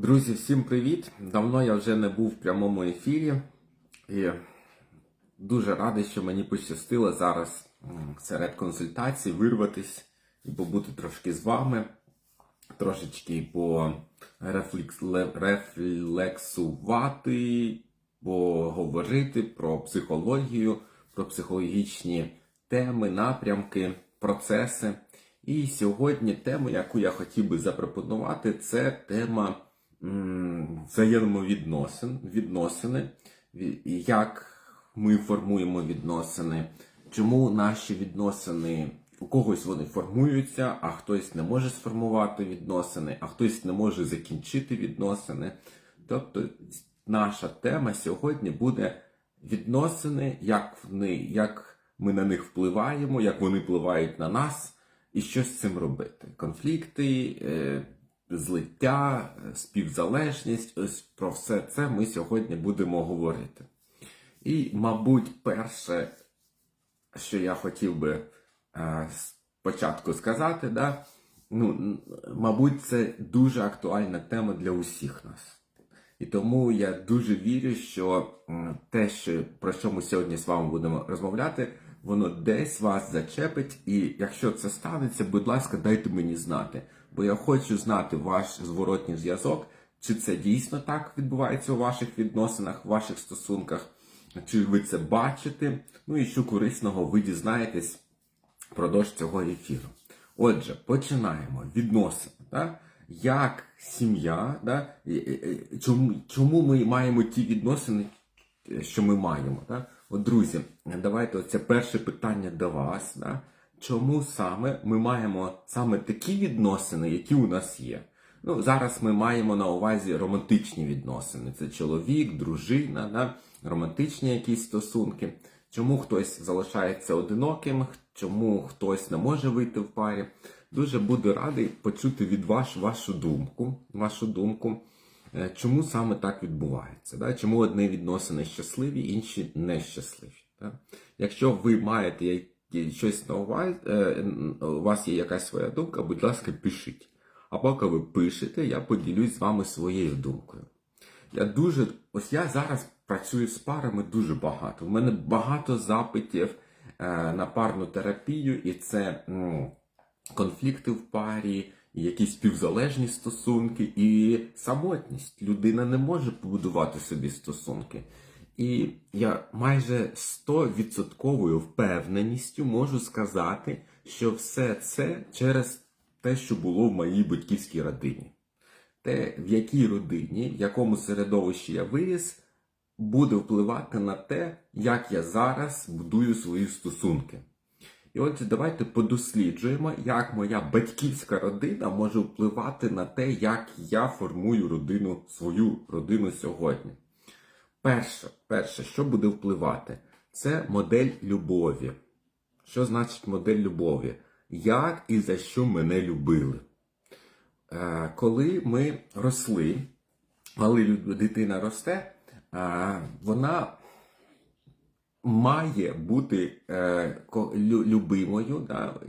Друзі, всім привіт! Давно я вже не був в прямому ефірі і дуже радий, що мені пощастило зараз серед консультацій вирватись і побути трошки з вами, трошечки по рефлексувати, поговорити про психологію, про психологічні теми, напрямки, процеси. І сьогодні тему, яку я хотів би запропонувати, це тема взаємовідносин, відносини, як ми формуємо відносини, чому наші відносини у когось вони формуються, а хтось не може сформувати відносини, а хтось не може закінчити відносини. Тобто наша тема сьогодні буде відносини, як вони, як ми на них впливаємо, як вони впливають на нас, і що з цим робити. Конфлікти, е, злиття, е, співзалежність. Ось про все це ми сьогодні будемо говорити. І, мабуть, перше, що я хотів би е, спочатку сказати, да, ну, мабуть, це дуже актуальна тема для усіх нас. І тому я дуже вірю, що те, що, про що ми сьогодні з вами будемо розмовляти, воно десь вас зачепить. І якщо це станеться, будь ласка, дайте мені знати. Бо я хочу знати ваш зворотній зв'язок, чи це дійсно так відбувається у ваших відносинах, в ваших стосунках, чи ви це бачите. Ну і що корисного ви дізнаєтесь впродовж цього ефіру. Отже, починаємо. Відносини. Да? Як сім'я, да? чому, чому ми маємо ті відносини, що ми маємо? Да? От, друзі, давайте оце перше питання до вас. Да? Чому саме ми маємо саме такі відносини, які у нас є? Ну, зараз ми маємо на увазі романтичні відносини. Це чоловік, дружина, да? романтичні якісь стосунки. Чому хтось залишається одиноким, чому хтось не може вийти в парі. Дуже буду радий почути від вас вашу думку. Вашу думку, чому саме так відбувається? Да? Чому одні відносини щасливі, інші нещасливі? Да? Якщо ви маєте щось на увазі, е, у вас є якась своя думка, будь ласка, пишіть. А поки ви пишете, я поділюсь з вами своєю думкою. Я дуже, ось я зараз працюю з парами дуже багато. У мене багато запитів е, на парну терапію, і це м, конфлікти в парі, якісь співзалежні стосунки, і самотність. Людина не може побудувати собі стосунки. І я майже 100% впевненістю можу сказати, що все це через те, що було в моїй батьківській родині те, в якій родині, в якому середовищі я виріс, буде впливати на те, як я зараз будую свої стосунки. І отже, давайте подосліджуємо, як моя батьківська родина може впливати на те, як я формую родину, свою родину сьогодні. Перше, перше, що буде впливати, це модель любові. Що значить модель любові? Як і за що мене любили? Е, коли ми росли, коли дитина росте, е, вона має бути е, лю- любимою да,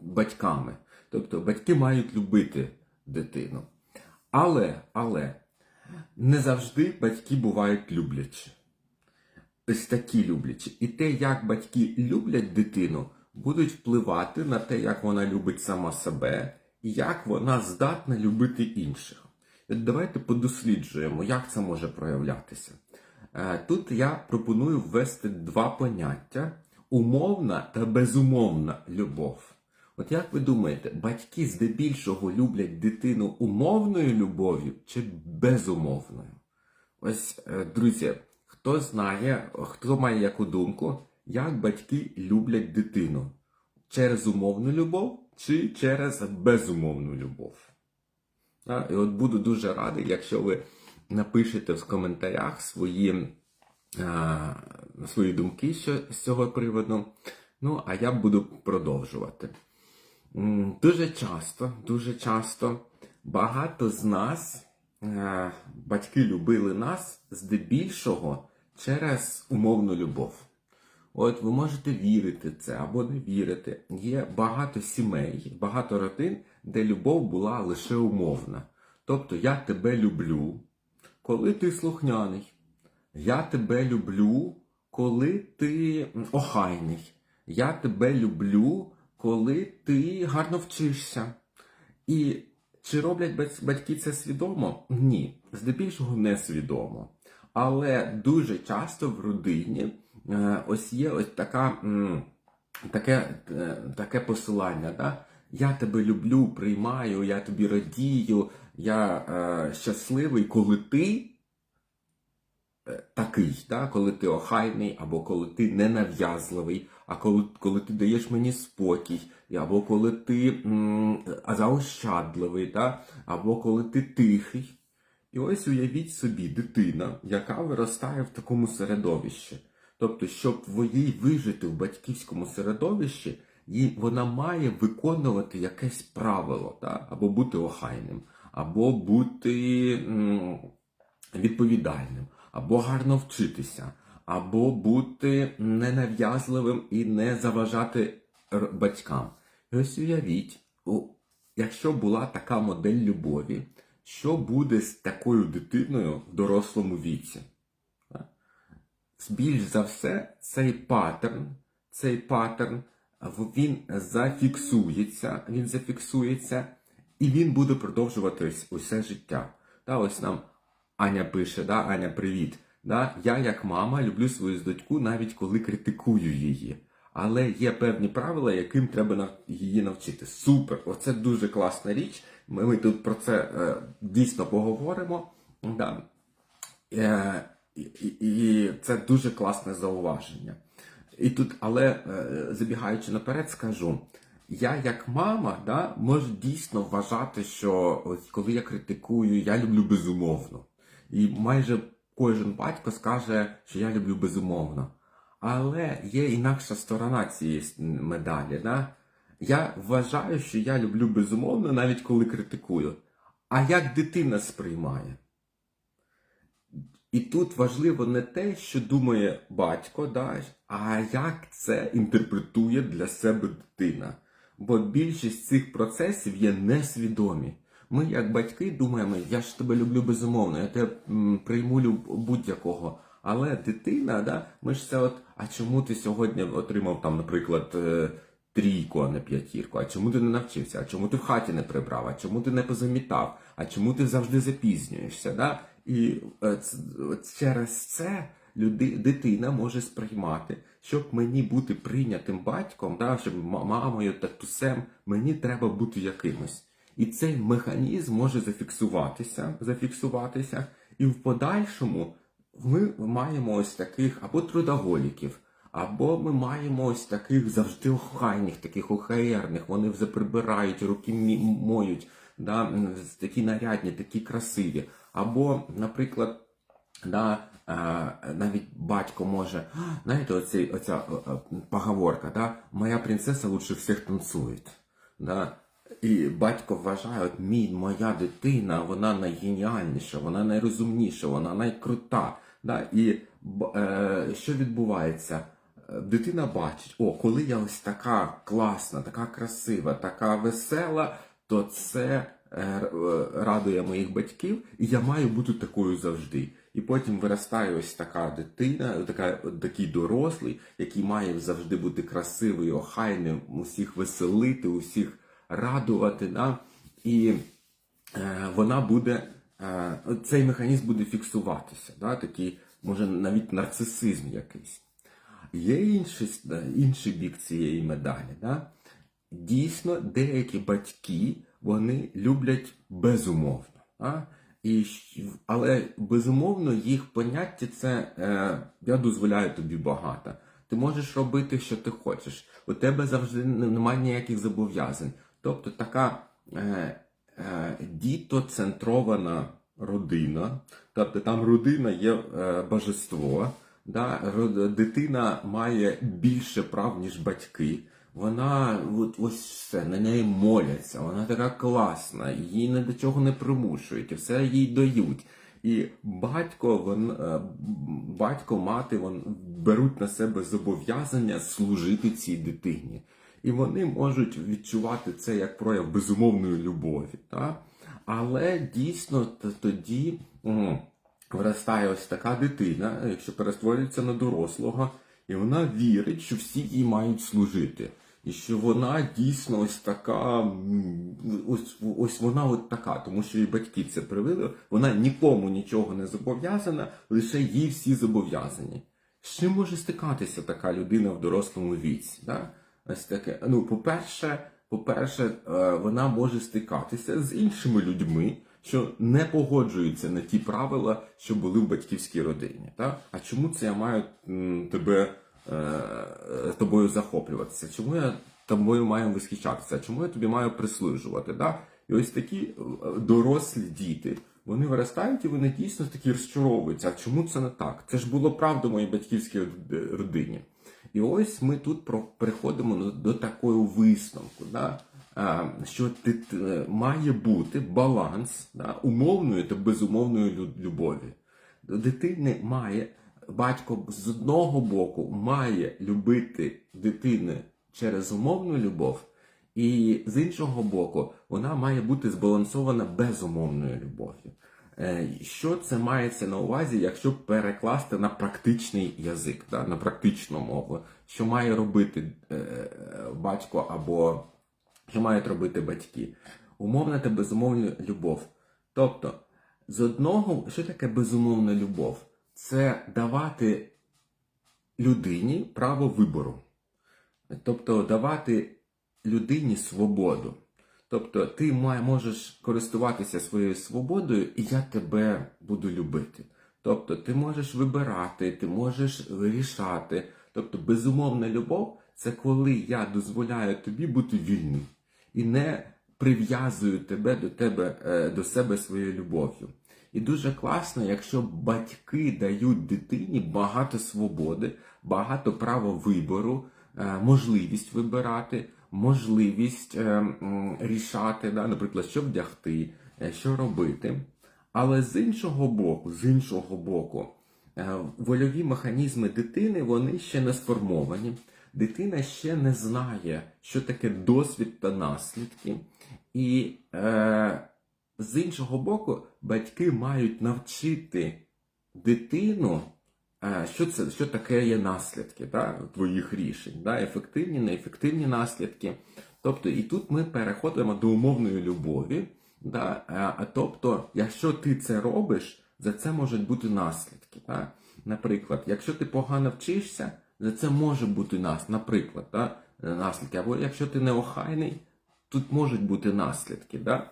батьками. Тобто батьки мають любити дитину. Але, але не завжди батьки бувають люблячі. Ось такі люблячі. І те, як батьки люблять дитину, будуть впливати на те, як вона любить сама себе, і як вона здатна любити інших. Давайте подосліджуємо, як це може проявлятися. Е, Тут я пропоную ввести два поняття: умовна та безумовна любов. От як ви думаєте, батьки здебільшого люблять дитину умовною любов'ю чи безумовною? Ось, е, друзі, хто знає, хто має яку думку, як батьки люблять дитину? Через умовну любов чи через безумовну любов? І от буду дуже радий, якщо ви напишете в коментарях свої, е, свої думки з цього приводу. Ну, а я буду продовжувати. Дуже часто, дуже часто багато з нас, е, батьки любили нас здебільшого через умовну любов. От ви можете вірити це або не вірити. Є багато сімей, багато родин, де любов була лише умовна. Тобто я тебе люблю, коли ти слухняний. Я тебе люблю, коли ти охайний. Я тебе люблю, коли ти гарно вчишся. І чи роблять батьки це свідомо? Ні, здебільшого не свідомо. Але дуже часто в родині е, ось є ось така, таке, е, таке посилання. Да? Я тебе люблю, приймаю, я тобі радію, я е, щасливий, коли ти е, такий, да? коли ти охайний, або коли ти ненав'язливий, а коли, коли ти даєш мені спокій, або коли ти м, заощадливий, да? або коли ти тихий. І ось уявіть собі дитина, яка виростає в такому середовищі. Тобто, щоб їй вижити в батьківському середовищі, вона має виконувати якесь правило, да? або бути охайним, або бути відповідальним, або гарно вчитися, або бути ненав'язливим і не заважати батькам. І ось уявіть, якщо була така модель любові, що буде з такою дитиною в дорослому віці? Більш за все, цей паттерн, цей паттерн, він зафіксується, він зафіксується, і він буде продовжуватись усе життя. Та ось нам Аня пише, да, Аня, привіт. Да, я, як мама, люблю свою дочку, навіть коли критикую її. Але є певні правила, яким треба її навчити. Супер! Оце дуже класна річ. Ми, ми тут про це е, дійсно поговоримо. Да. Е, і, і, це дуже класне зауваження. І тут, але е, забігаючи наперед, скажу. Я як мама да, можу дійсно вважати, що ось коли я критикую, я люблю безумовно. І майже кожен батько скаже, що я люблю безумовно. Але є інакша сторона цієї медалі. Да? Я вважаю, що я люблю безумовно, навіть коли критикую. А як дитина сприймає? І тут важливо не те, що думає батько, да, а як це інтерпретує для себе дитина. Бо більшість цих процесів є несвідомі. Ми, як батьки, думаємо, я ж тебе люблю безумовно, я тебе прийму будь-якого. Але дитина, да, ми ж це от, а чому ти сьогодні отримав там, наприклад, е, трійку, а не п'ятірку? А чому ти не навчився? А чому ти в хаті не прибрав? А чому ти не позамітав? А чому ти завжди запізнюєшся? Да? І е, ц- от через це люди, дитина може сприймати, щоб мені бути прийнятим батьком, да, щоб мамою, татусем, мені треба бути якимось. І цей механізм може зафіксуватися, зафіксуватися, і в подальшому ми маємо ось таких або трудоголіків, або ми маємо ось таких завжди охайних, таких охаєрних, вони вже прибирають, руки моють, да, такі нарядні, такі красиві. Або, наприклад, да, навіть батько може, знаєте, оці, оця поговорка, да, моя принцеса лучше всіх танцює. Да? І батько вважає, от мій, моя дитина, вона найгеніальніша, вона найрозумніша, вона найкрута. Да? І е, що відбувається? Дитина бачить, о, коли я ось така класна, така красива, така весела, то це е, е, радує моїх батьків, і я маю бути такою завжди. І потім виростає ось така дитина, така, такий дорослий, який має завжди бути красивий, охайним, усіх веселити, усіх радувати. Да? І е, вона буде, е, цей механізм буде фіксуватися, да? такий, може, навіть нарцисизм якийсь. Є інший, інший бік цієї медалі. Да? Дійсно, деякі батьки вони люблять безумовно. А? І, але безумовно їх поняття це е, я дозволяю тобі багато. Ти можеш робити, що ти хочеш. У тебе завжди немає ніяких зобов'язань. Тобто така е, е, дітоцентрована родина, тобто там родина є е, божество, да? дитина має більше прав, ніж батьки. Вона от, ось все, на неї моляться, вона така класна, її ні до чого не примушують, все їй дають. І батько, вон, е, батько, мати вон, беруть на себе зобов'язання служити цій дитині. І вони можуть відчувати це як прояв безумовної любові. Та? Але дійсно тоді м, виростає ось така дитина, якщо перестворюється на дорослого, і вона вірить, що всі їй мають служити. І що вона дійсно ось така, ось, ось вона от така, тому що її батьки це привили, вона нікому нічого не зобов'язана, лише їй всі зобов'язані. З чим може стикатися така людина в дорослому віці? Да? Ось таке. Ну, по-перше, по-перше, е, вона може стикатися з іншими людьми, що не погоджуються на ті правила, що були в батьківській родині. Так? А чому це я маю тебе тобою захоплюватися? Чому я тобою маю восхищатися? Чому я тобі маю прислужувати? Да? І ось такі е, дорослі діти. Вони виростають і вони дійсно такі розчаровуються. А чому це не так? Це ж було правда в моїй батьківській родині. І ось ми тут приходимо до, такого висновку, да? що ти, має бути баланс да? умовної та безумовної любові. До дитини має батько з одного боку має любити дитину через умовну любов, і з іншого боку, вона має бути збалансована безумовною любов'ю. Е, Що це мається на увазі, якщо перекласти на практичний язик, да, на практичну мову, що має робити е, батько або що мають робити батьки? Умовна та безумовна любов. Тобто, з одного, що таке безумовна любов? Це давати людині право вибору. Тобто давати людині свободу. Тобто ти можеш користуватися своєю свободою, і я тебе буду любити. Тобто ти можеш вибирати, ти можеш вирішати. Тобто безумовна любов це коли я дозволяю тобі бути вільним і не прив'язую тебе до тебе е, до себе своєю любов'ю. І дуже класно, якщо батьки дають дитині багато свободи, багато права вибору, е, можливість вибирати, можливість е, рішати, наприклад, що вдягти, е, що робити. Але з іншого боку, з іншого боку, вольові механізми дитини вони ще не сформовані. Дитина ще не знає, що таке досвід та наслідки. І е, з іншого боку, батьки мають навчити дитину, е, що це що таке є наслідки да, твоїх рішень, да, ефективні, неефективні наслідки. Тобто, і тут ми переходимо до умовної любові. Да, е, а тобто, якщо ти це робиш, за це можуть бути наслідки. Да? Наприклад, якщо ти погано вчишся, за це може бути нас, наприклад, да, наслідки. Або якщо ти неохайний, тут можуть бути наслідки. Да?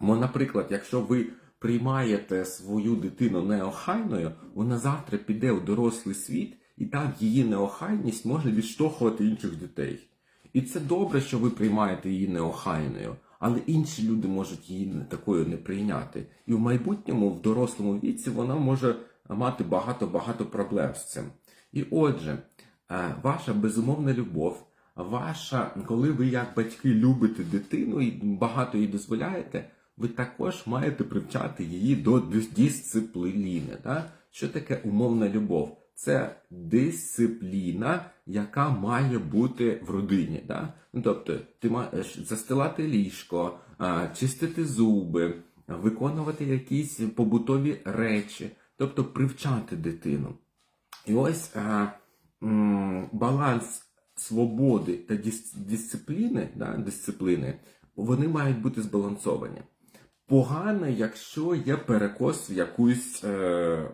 Бо, наприклад, якщо ви приймаєте свою дитину неохайною, вона завтра піде у дорослий світ, і там її неохайність може відштовхувати інших дітей. І це добре, що ви приймаєте її неохайною, але інші люди можуть її такою не прийняти. І в майбутньому, в дорослому віці, вона може мати багато-багато проблем з цим. І отже, е, ваша безумовна любов, ваша, коли ви як батьки любите дитину і багато їй дозволяєте, ви також маєте привчати її до дис- дисципліни. Да? Що таке умовна любов? Це дисципліна, яка має бути в родині. Да? Ну, тобто, ти маєш застилати ліжко, чистити зуби, виконувати якісь побутові речі, тобто привчати дитину. І ось а, м, баланс свободи та дис- дисципліни, да, дисципліни, вони мають бути збалансовані. Погано, якщо є перекос в якусь, е,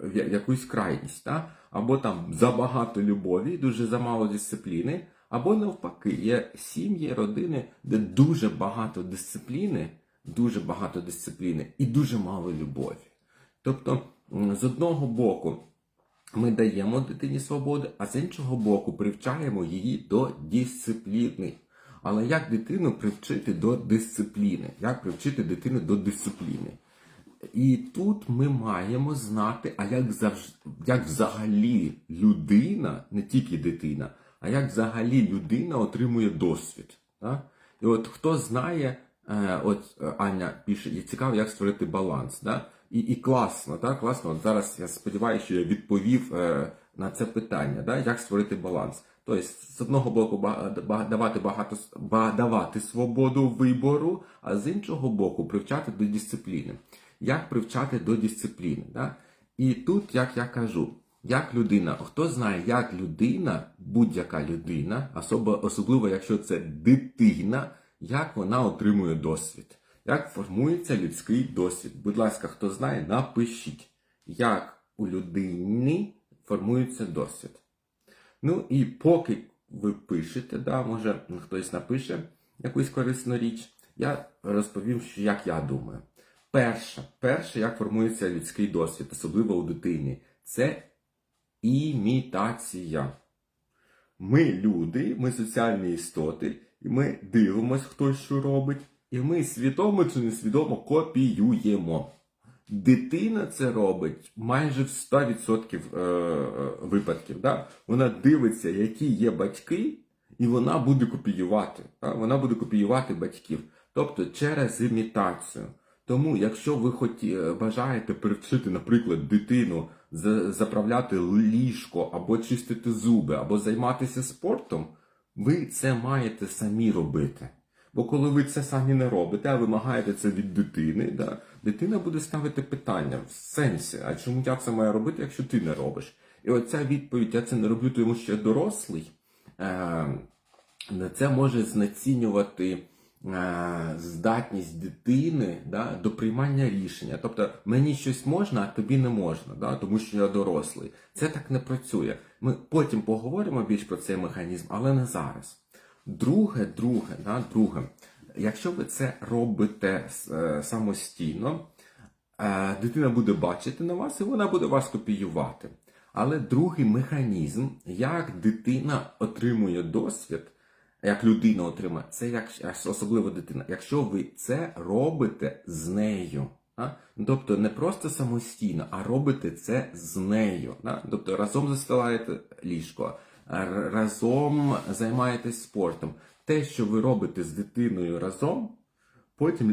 в якусь крайність, да? або там забагато любові, дуже замало дисципліни, або навпаки, є сім'ї, родини, де дуже багато дисципліни, дуже багато дисципліни і дуже мало любові. Тобто, з одного боку, ми даємо дитині свободу, а з іншого боку, привчаємо її до дисципліни. Але як дитину привчити до дисципліни? Як привчити дитину до дисципліни? І тут ми маємо знати, а як, завж... як взагалі людина, не тільки дитина, а як взагалі людина отримує досвід. Так? І от хто знає, е, от е, Аня пише, і цікаво, як створити баланс. Да? І, і класно, так? класно. От зараз я сподіваюся, що я відповів е, на це питання, да? як створити баланс. Тобто, з одного боку, давати багато давати свободу вибору, а з іншого боку, привчати до дисципліни. Як привчати до дисципліни? Да? І тут, як я кажу, як людина, хто знає, як людина, будь-яка людина, особливо якщо це дитина, як вона отримує досвід, як формується людський досвід. Будь ласка, хто знає, напишіть, як у людини формується досвід. Ну і поки ви пишете, да, може хтось напише якусь корисну річ, я розповім, що як я думаю. Перше, перше, як формується людський досвід, особливо у дитині, це імітація. Ми люди, ми соціальні істоти, і ми дивимося, хто що робить, і ми свідомо чи несвідомо копіюємо. Дитина це робить майже в 100% е, е, випадків. Да? Вона дивиться, які є батьки, і вона буде копіювати. Да? Вона буде копіювати батьків. Тобто через імітацію. Тому, якщо ви хоті, е, бажаєте привчити, наприклад, дитину заправляти ліжко, або чистити зуби, або займатися спортом, ви це маєте самі робити. Бо коли ви це самі не робите, а вимагаєте це від дитини, да, дитина буде ставити питання в сенсі, а чому я це маю робити, якщо ти не робиш? І оця відповідь, я це не роблю, тому що я дорослий, е, це може знецінювати е, здатність дитини да, до приймання рішення. Тобто мені щось можна, а тобі не можна, да, тому що я дорослий. Це так не працює. Ми потім поговоримо більш про цей механізм, але не зараз. Друге, друге, да, друге, якщо ви це робите е, самостійно, е, дитина буде бачити на вас і вона буде вас копіювати. Але другий механізм, як дитина отримує досвід, як людина отримує, це як особливо дитина. Якщо ви це робите з нею. А? Ну, Тобто не просто самостійно, а робите це з нею. Да? Тобто разом застилаєте ліжко, разом займаєтесь спортом. Те, що ви робите з дитиною разом, потім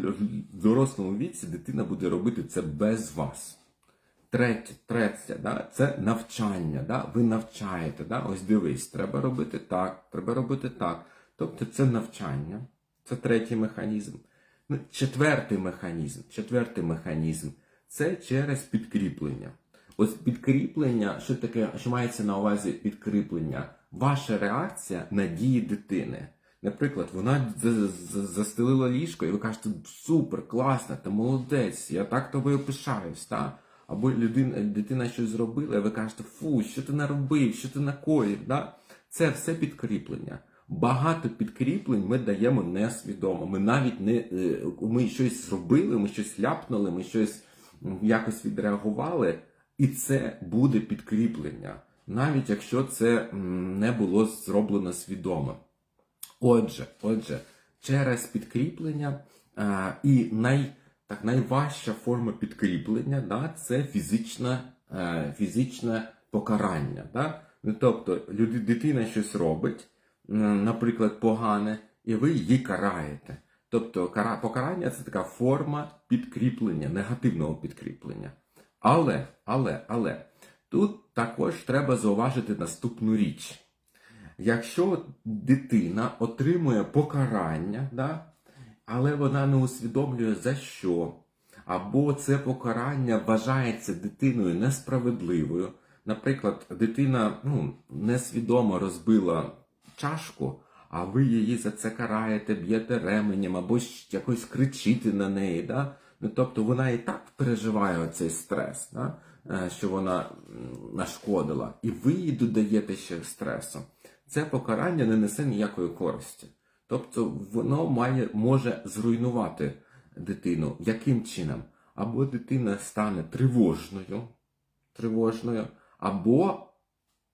в дорослому віці дитина буде робити це без вас. Третє, третє, да, це навчання. Да? Ви навчаєте. Да? Ось дивись, треба робити так, треба робити так. Тобто це навчання. Це третій механізм. Ну, четвертий механізм. Четвертий механізм це через підкріплення. Ось підкріплення, що таке, що мається на увазі підкріплення? Ваша реакція на дії дитини. Наприклад, вона за- за- застелила ліжко, і ви кажете, супер, класно, ти молодець, я так тобою пишаюсь. Та? Або людина, дитина щось зробила, і ви кажете, фу, що ти наробив, що ти накоїв. Да? Це все підкріплення. Багато підкріплень ми даємо несвідомо. Ми навіть не е, ми щось зробили, ми щось ляпнули, ми щось якось відреагували, і це буде підкріплення, навіть якщо це не було зроблено свідомо. Отже, отже, через підкріплення а, і най, так, найважча форма підкріплення да, це фізичне, е, фізичне покарання. Да? Ну, тобто люди, дитина щось робить, наприклад, погане, і ви її караєте. Тобто кара, покарання це така форма підкріплення, негативного підкріплення. Але, але, але, тут також треба зауважити наступну річ. Якщо дитина отримує покарання, да, але вона не усвідомлює за що, або це покарання вважається дитиною несправедливою. Наприклад, дитина ну, несвідомо розбила чашку, а ви її за це караєте, б'єте ременем або якось кричите на неї. Да? Ну, тобто вона і так переживає цей стрес, да? е, що вона нашкодила, і ви їй додаєте ще стресу. Це покарання не несе ніякої користі. Тобто воно має, може зруйнувати дитину. Яким чином? Або дитина стане тривожною, тривожною, або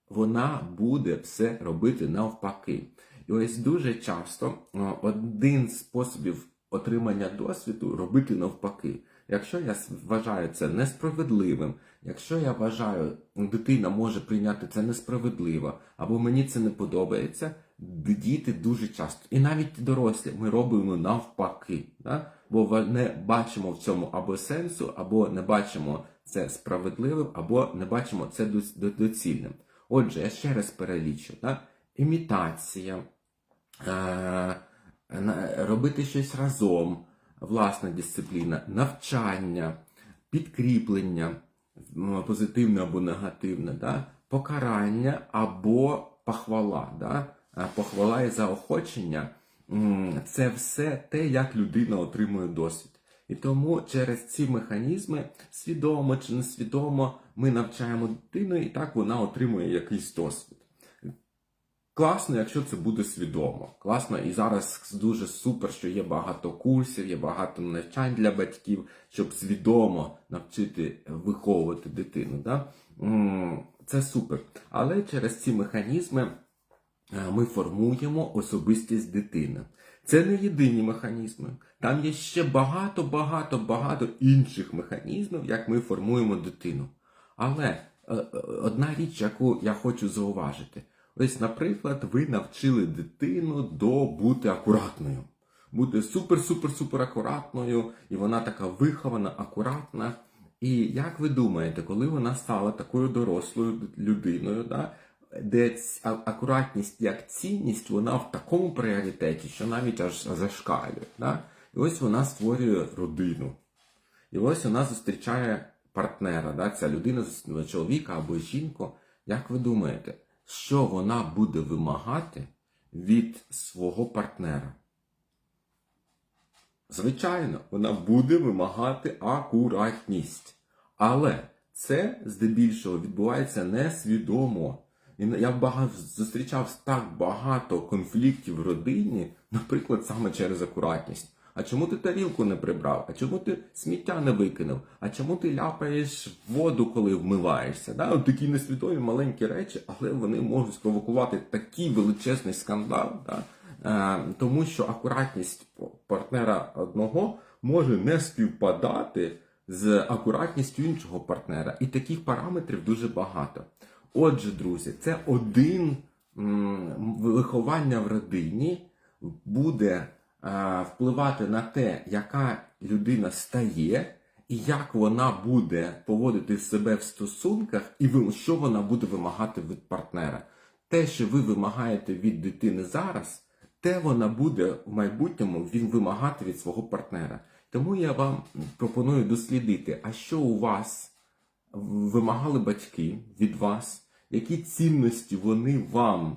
вона буде все робити навпаки. І ось дуже часто один з способів отримання досвіду робити навпаки. Якщо я вважаю це несправедливим, якщо я вважаю, дитина може прийняти це несправедливо, або мені це не подобається, діти дуже часто, і навіть дорослі, ми робимо навпаки, да? бо не бачимо в цьому або сенсу, або не бачимо це справедливим, або не бачимо це доцільним. Отже, я ще раз перелічу. Да? імітація, е, робити щось разом, власна дисципліна, навчання, підкріплення, позитивне або негативне, да? покарання або похвала. Да? Е, Похвала і заохочення це все те, як людина отримує досвід. І тому через ці механізми, свідомо чи несвідомо, ми навчаємо дитину, і так вона отримує якийсь досвід. Класно, якщо це буде свідомо. Класно, і зараз дуже супер, що є багато курсів, є багато навчань для батьків, щоб свідомо навчити виховувати дитину. Да? Це супер. Але через ці механізми е, ми формуємо особистість дитини. Це не єдині механізми. Там є ще багато, багато, багато інших механізмів, як ми формуємо дитину. Але е, е, одна річ, яку я хочу зауважити. Ось, наприклад, ви навчили дитину до бути акуратною. Бути супер-супер-супер акуратною, і вона така вихована, акуратна. І як ви думаєте, коли вона стала такою дорослою людиною, да, де акуратність як цінність, вона в такому пріоритеті, що навіть аж зашкалює. Да? І ось вона створює родину. І ось вона зустрічає партнера, да? ця людина, чоловіка або жінку. Як ви думаєте, що вона буде вимагати від свого партнера? Звичайно, вона буде вимагати акуратність. Але це здебільшого відбувається несвідомо. І я багато зустрічав так багато конфліктів в родині, наприклад, саме через акуратність. А чому ти тарілку не прибрав? А чому ти сміття не викинув? А чому ти ляпаєш воду, коли вмиваєшся? Да? От такі несвідомі маленькі речі, але вони можуть спровокувати такий величезний скандал. Да? Е, тому що акуратність партнера одного може не співпадати з акуратністю іншого партнера. І таких параметрів дуже багато. Отже, друзі, це один м, виховання в родині буде впливати на те, яка людина стає, і як вона буде поводити себе в стосунках, і що вона буде вимагати від партнера. Те, що ви вимагаєте від дитини зараз, те вона буде в майбутньому він вимагати від свого партнера. Тому я вам пропоную дослідити, а що у вас вимагали батьки від вас, які цінності вони вам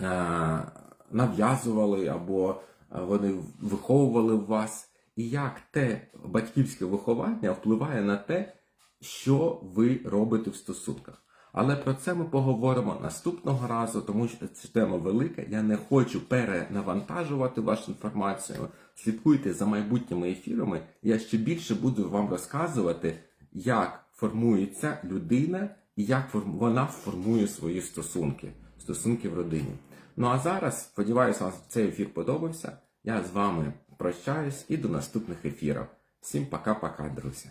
е, нав'язували або е, вони виховували в вас, і як те батьківське виховання впливає на те, що ви робите в стосунках. Але про це ми поговоримо наступного разу, тому що ця тема велика. Я не хочу перенавантажувати вашу інформацію. Слідкуйте за майбутніми ефірами. Я ще більше буду вам розказувати, як формується людина і як вона формує свої стосунки, стосунки в родині. Ну а зараз, сподіваюся, вам цей ефір подобався. Я з вами прощаюсь і до наступних ефірів. Всім пока-пока, друзі.